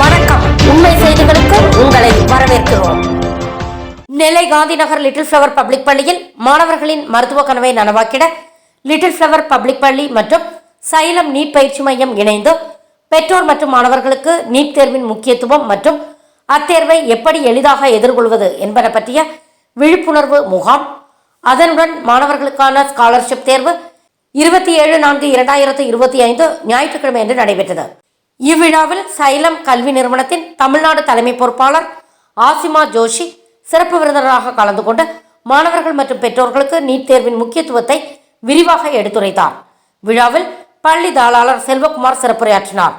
வணக்கம். உண்மை செய்திகளுக்கு உங்களை வரவேற்கிறோம். Nellai Gandhinagar little flower public பள்ளியில் மாணவர்களின் மருத்துவ கனவை நனவாக்கிட லிட்டில் ஃப்ளவர் பப்ளிக் பள்ளி மற்றும் சைலம் நீட் பயிற்சி மையம் இணைந்து பெற்றோர் மற்றும் மாணவர்களுக்கு நீட் தேர்வின் முக்கியத்துவம் மற்றும் அத்தேர்வை எப்படி எளிதாக எதிர்கொள்வது என்பன பற்றிய விழிப்புணர்வு முகாம். அதனுடன் மாணவர்களுக்கான ஸ்காலர்ஷிப் தேர்வு இருபத்தி ஏழு நான்கு இரண்டாயிரத்து இருபத்தி ஐந்து ஞாயிற்றுக்கிழமை அன்று நடைபெற்றது. இவ்விழாவில் சைலம் கல்வி நிறுவனத்தின் தமிழ்நாடு தலைமை பொறுப்பாளர் ஆசிமா ஜோஷி சிறப்பு விருந்தினராக கலந்து கொண்டு மாணவர்கள் மற்றும் பெற்றோர்களுக்கு நீட் தேர்வின் முக்கியத்துவத்தை விரிவாக எடுத்துரைத்தார். விழாவில் பள்ளி தாளாளர் செல்வகுமார் சிறப்புரையாற்றினார்.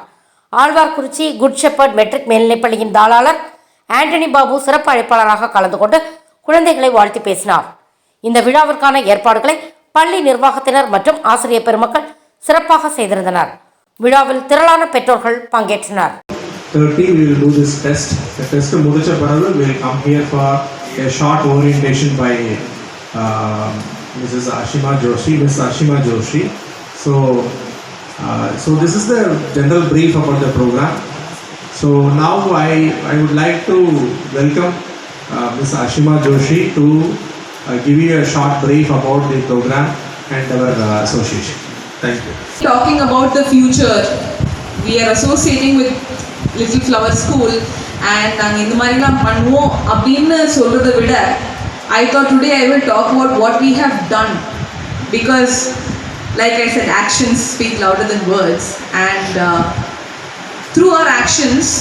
ஆழ்வார்குறிச்சி குட் ஷெப்பர்ட் மெட்ரிக் மேல்நிலைப்பள்ளியின் தாளாளர் ஆண்டனி பாபு சிறப்பு அழைப்பாளராக கலந்து கொண்டு குழந்தைகளை வாழ்த்தி பேசினார். இந்த விழாவிற்கான ஏற்பாடுகளை பள்ளி நிர்வாகத்தினர் மற்றும் ஆசிரியர் பெருமக்கள் சிறப்பாக செய்திருந்தனர். விழாவில் திரளான பெற்றோர்கள் பங்கேற்றனர் 30 we will do this test. The test முடிச்ச பிறகு we will come here for a short orientation by uh, Mrs. Ashima Joshi, Ms. Ashima Joshi. So, uh, so this is the general brief about the program. So now I, I would like to welcome uh, Ms. Ashima Joshi to uh, give you a short brief about the program and our uh, association. Thank you. talking about the future we are associating with little flower school and நாங்கள் இந்த மாதிரிலாம் பண்ணுவோம் அப்படின்னு சொல்கிறத விட I thought today I will talk about what we have done because like I said actions speak louder then words and through our actions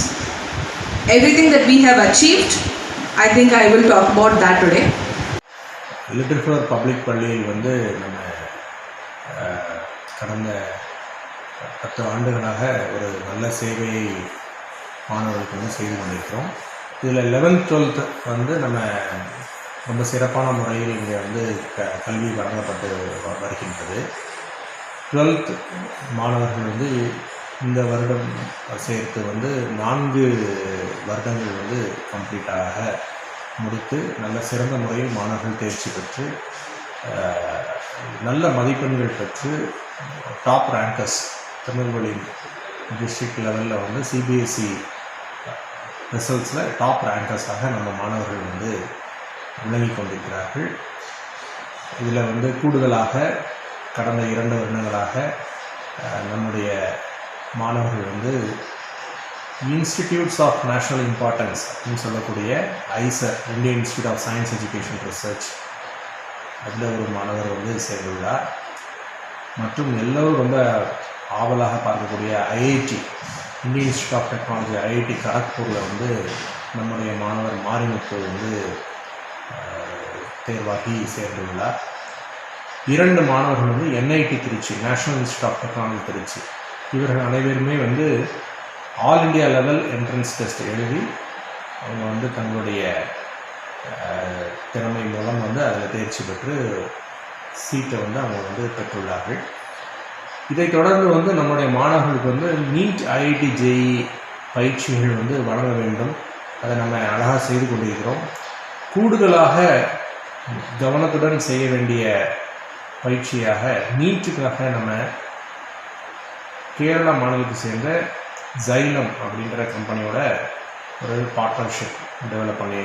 everything that we have achieved i think i will talk about that today little flower public பள்ளியில் வந்து நம்ம அஹ், கடந்த பத்து ஆண்டுகளாக ஒரு நல்ல சேவையை மாணவர்களுக்கு வந்து செய்து கொண்டிருக்கிறோம். இதில் லெவன்த் டுவெல்த் வந்து நம்ம ரொம்ப சிறப்பான முறையில் இங்கே வந்து க கல்வி வழங்கப்பட்டு வ- வருகின்றது. டுவெல்த் மாணவர்கள் வந்து இந்த வருடம் சேர்த்து வந்து நான்கு வருடங்கள் வந்து கம்ப்ளீட்டாக முடித்து நல்ல சிறந்த முறையில் மாணவர்கள் தேர்ச்சி பெற்று நல்ல மதிப்பெண்கள் பெற்று டாப் ரேங்கர்ஸ் திருநெல்வேலி டிஸ்ட்ரிக்ட் லெவலில் வந்து சிபிஎஸ்சி ரிசல்ட்ஸில் டாப் ரேங்கர்ஸாக நம்ம மாணவர்கள் வந்து விளங்கி கொண்டிருக்கிறார்கள். இதில் வந்து கூடுதலாக கடந்த இரண்டு வருடங்களாக நம்முடைய மாணவர்கள் வந்து இன்ஸ்டிடியூட்ஸ் ஆஃப் நேஷனல் இம்பார்ட்டன்ஸ் அப்படின்னு சொல்லக்கூடிய IISER Indian institute of science education research அதில் ஒரு மாணவர் வந்து சேர்ந்துள்ளார். மற்றும் எல்லோரும் ரொம்ப ஆவலாக பார்க்கக்கூடிய IIT Indian institute of technology IIT கரக்பூரில் வந்து நம்முடைய மாணவர் மாரிமுத்து வந்து தேர்வாகி சேர்ந்துள்ளார். இரண்டு மாணவர்கள் வந்து NIT Tiruchi national institute of technology Tiruchi. இவர்கள் அனைவருமே வந்து all India level entrance test எழுதி அவங்க வந்து தங்களுடைய திறமை மூலம் வந்து அதில் தேர்ச்சி பெற்று சீட்டை வந்து அவங்க வந்து பெற்றுள்ளார்கள். இதைத் தொடர்ந்து வந்து நம்முடைய மாணவர்களுக்கு வந்து நீட் ஐஐடி ஜேஇ பயிற்சிகள் வந்து வழங்க வேண்டும். அதை நம்ம அழகாக செய்து கொண்டிருக்கிறோம். கூடுதலாக கவனத்துடன் செய்ய வேண்டிய பயிற்சியாக நீட்டுக்காக நம்ம கேரளா மாநிலத்தை சேர்ந்த ஜைலம் அப்படின்ற கம்பெனியோட ஒரு பார்ட்னர்ஷிப் டெவலப் பண்ணி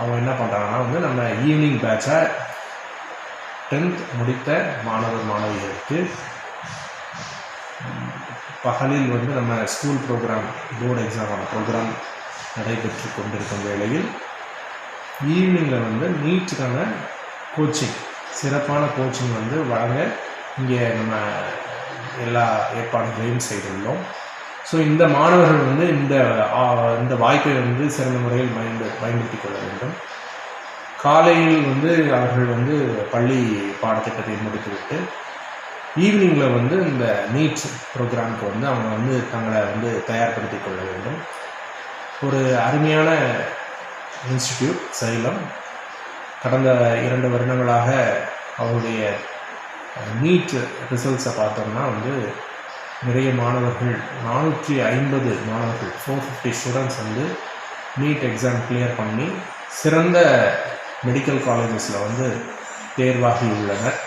அவங்க என்ன பண்ணுறாங்கன்னா வந்து நம்ம ஈவினிங் பேட்சை டென்த் முடித்த மாணவர் மாணவிகளுக்கு பகலில் வந்து நம்ம ஸ்கூல் ப்ரோக்ராம் போர்டு எக்ஸாமான ப்ரோக்ராம் நடைபெற்று கொண்டிருக்கும் வேளையில் ஈவினிங்கில் வந்து நீட்டுக்கான கோச்சிங் சிறப்பான கோச்சிங் வந்து வழங்க இங்கே நம்ம எல்லா ஏற்பாடுகளையும் செய்துள்ளோம். ஸோ இந்த மாணவர்கள் வந்து இந்த இந்த வாய்ப்பை வந்து சிறந்த முறையில் பயன்ப பயன்படுத்திக் கொள்ள வேண்டும். காலையில் வந்து அவர்கள் வந்து பள்ளி பாடத்திட்டத்தை முடித்துவிட்டு ஈவினிங்கில் வந்து இந்த நீட்ஸ் ப்ரோக்ராமுக்கு வந்து அவங்க வந்து தங்களை வந்து தயார்படுத்தி கொள்ள வேண்டும். ஒரு அருமையான இன்ஸ்டிடியூட் சைலம். கடந்த இரண்டு வருடங்களாக அவருடைய நீட் ரிசல்ட்ஸை பார்த்தோம்னா வந்து நிறைய மாணவர்கள் நானூற்றி ஐம்பது மாணவர்கள் ஃபோர் ஃபிஃப்டி ஸ்டூடெண்ட்ஸ் வந்து நீட் எக்ஸாம் கிளியர் பண்ணி சிறந்த மெடிக்கல் காலேஜஸில் வந்து தேர்வாகி உள்ளனர்.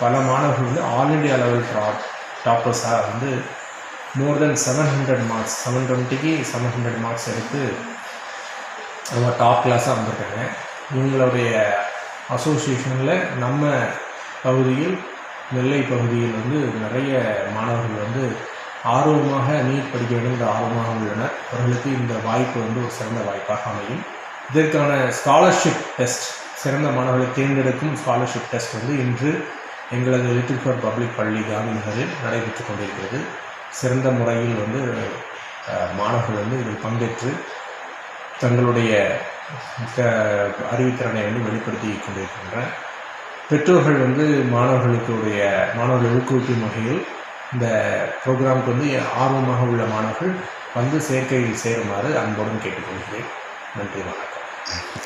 பல மாணவர்கள் வந்து ஆல் இண்டியா லெவல் டாப் டாப்பர்ஸாக வந்து more then seven hundred marks seven டுவெண்ட்டிக்கு செவன் ஹண்ட்ரட் மார்க்ஸ் எடுத்து அவங்க டாப் கிளாஸாக வந்திருக்காங்க. இவங்களுடைய அசோசியேஷனில் நம்ம பகுதியில் நெல்லை பகுதியில் வந்து நிறைய மாணவர்கள் வந்து ஆர்வமாக நீட் படிக்க வேண்டும் ஆர்வமாக உள்ளனர். அவர்களுக்கு இந்த வாய்ப்பு வந்து ஒரு சிறந்த வாய்ப்பாக அமையும். இதற்கான ஸ்காலர்ஷிப் டெஸ்ட் சிறந்த மாணவர்களை தேர்ந்தெடுக்கும் ஸ்காலர்ஷிப் டெஸ்ட் வந்து இன்று எங்களது லிட்டில் ஃபார் பப்ளிக் பள்ளி காந்தி நகரில் நடைபெற்று கொண்டிருக்கிறது. சிறந்த முறையில் வந்து மாணவர்கள் வந்து இதில் பங்கேற்று தங்களுடைய அறிவுத்திறனை வந்து வெளிப்படுத்தி கொண்டிருக்கின்றன பெற்றோர்கள் வந்து மாணவர்களுக்குடைய மாணவர்கள் ஊக்குவிக்கும் வகையில் இந்த ப்ரோக்ராமுக்கு வந்து ஆர்வமாக உள்ள மாணவர்கள் வந்து சேர்க்கையில் சேருமாறு அன்புடன் கேட்டுக்கொள்கிறேன். நன்றி வணக்கம்.